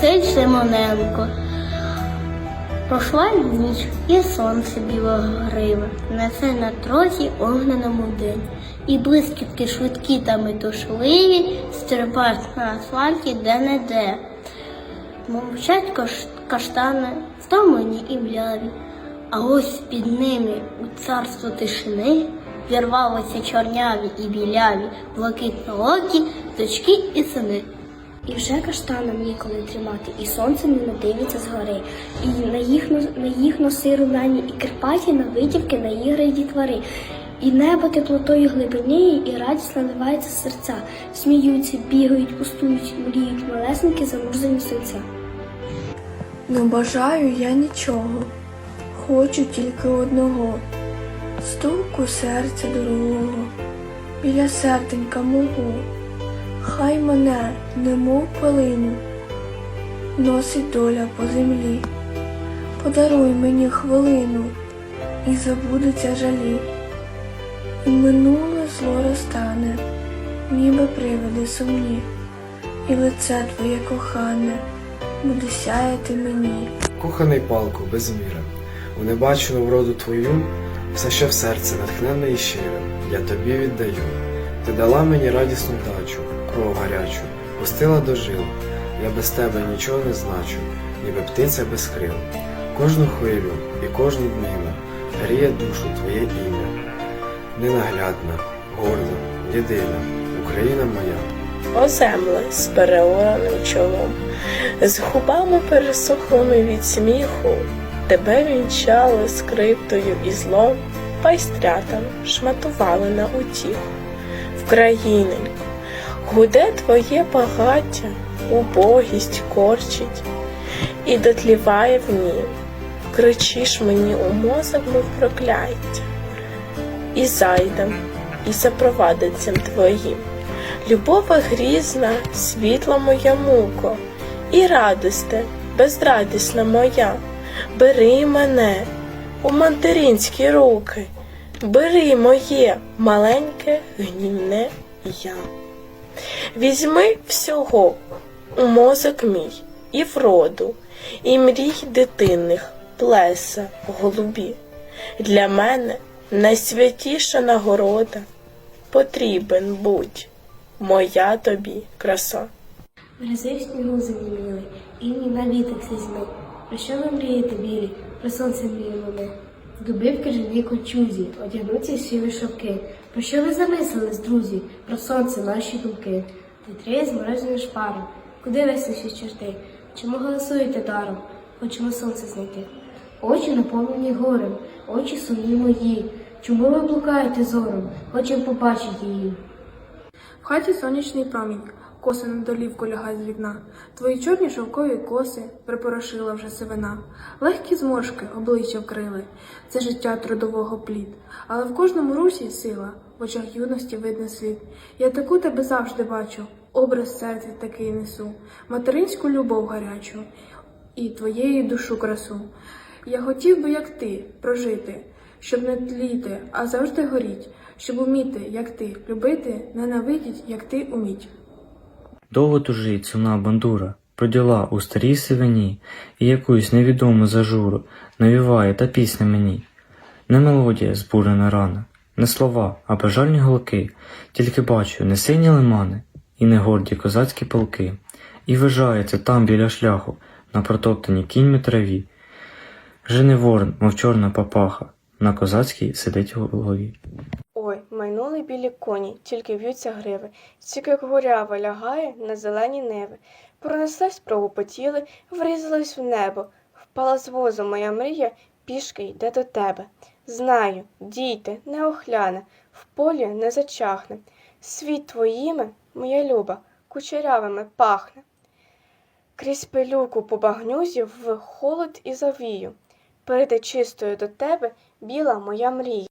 Василь Симоненко. Пройшла ніч, і сонце білогриве, несе на трозі огненому день. І блискітки швидкі та метушливі стрибають на асфальті де-не-де. Мовчать каш- каштани, втомлені і мляві, а ось під ними у царство тишини вірвалися чорняві і біляві, блакитноокі дочки і сини. І вже каштанам ніколи тримати, і сонце не дивиться згори, і на їх, на їх носи румяні, і Карпаті на витівки, на ігри дітвори. І небо теплотою глибиніє, і радість наливається з серця. Сміються, бігають, пустують, мріють малесенькі замурзані серця. Не бажаю я нічого, хочу тільки одного, стуку серця дорогого, біля серденька мого, хай мене, немов пилину, носить доля по землі, подаруй мені хвилину, і забудуться жалі, і минуле зло розтане, ніби привиди сумні, і лице твоє кохане буде сяяти мені. Коханий палку без міри, у небачену вроду твою, все, що в серці натхненне і щире, я тобі віддаю. Ти дала мені радісну дачу, кров гарячу, пустила до жил. Я без тебе нічого не значу, ніби птиця без крил. Кожну хвилю і кожну днину гріє душу твоє ім'я. Ненаглядна, горда, єдина, Україна моя. О земле з переораним чолом, з губами пересохлими від сміху, тебе вінчали скриптою і злом, пайстрятам шматували на утіху. Вкраїненько, гуде твоє багаття, убогість корчить, і дотліває в нім. Кричиш мені у мозок, мов прокляття, і зайдем, і запровадицям твоїм. Любова грізна, світла моя муко, і радосте, безрадісна моя, бери мене у материнські руки, бери моє маленьке гнівне я. Візьми всього у мозок мій, і вроду, і мрій дитинних, плеса голубі. Для мене найсвятіша нагорода потрібен будь моя тобі краса. Грязив снігу замінили, і ні на вітер змив. Про що ви мрієте білі, про сонце мріємо ми? Дуби в крижаній кольчузі, одягнуться в сіві шовки. Про що ви замислились, друзі? Про сонце наші думки. Вітри зморожені шпаром. Куди весніші чорти? Чому голосуєте даром? Хочемо сонце знайти. Очі наповнені горем, очі сумні мої. Чому ви блукаєте зором? Хочемо побачити її. В хаті сонячний промінь, коси на долівку лягають з вікна. Твої чорні шовкові коси припорошила вже сивина. Легкі зморшки обличчя вкрили. Це життя трудового плід. Але в кожному русі сила, в очах юності видно слід. Я таку тебе завжди бачу, образ серця такий несу, материнську любов гарячу і твоєї душу красу. Я хотів би, як ти, прожити, щоб не тліти, а завжди горіть, щоб уміти, як ти, любити, ненавидіть, як ти уміть. Довго тужить сумна бандура, про діла у старій сивині, і якусь невідому зажуру навіває та пісня мені. Не мелодія збурена рана, не слова, а бажальні голки, тільки бачу не сині лимани і не горді козацькі полки, і вижається там біля шляху, на протоптаній кіньми траві. Жени ворон, мов чорна папаха, на козацькій сидить у голові. Майнули білі коні, тільки в'ються гриви, тільки курява лягає на зелені неви. Пронеслась, прогупотіли, врізалась в небо. Впала з возу моя мрія, пішки йде до тебе. Знаю, дійте, не охляне, в полі не зачахне. Світ твоїми, моя люба, кучерявими пахне. Крізь пилюку по багнюзі в холод і завію. Перейде чистою до тебе біла моя мрія.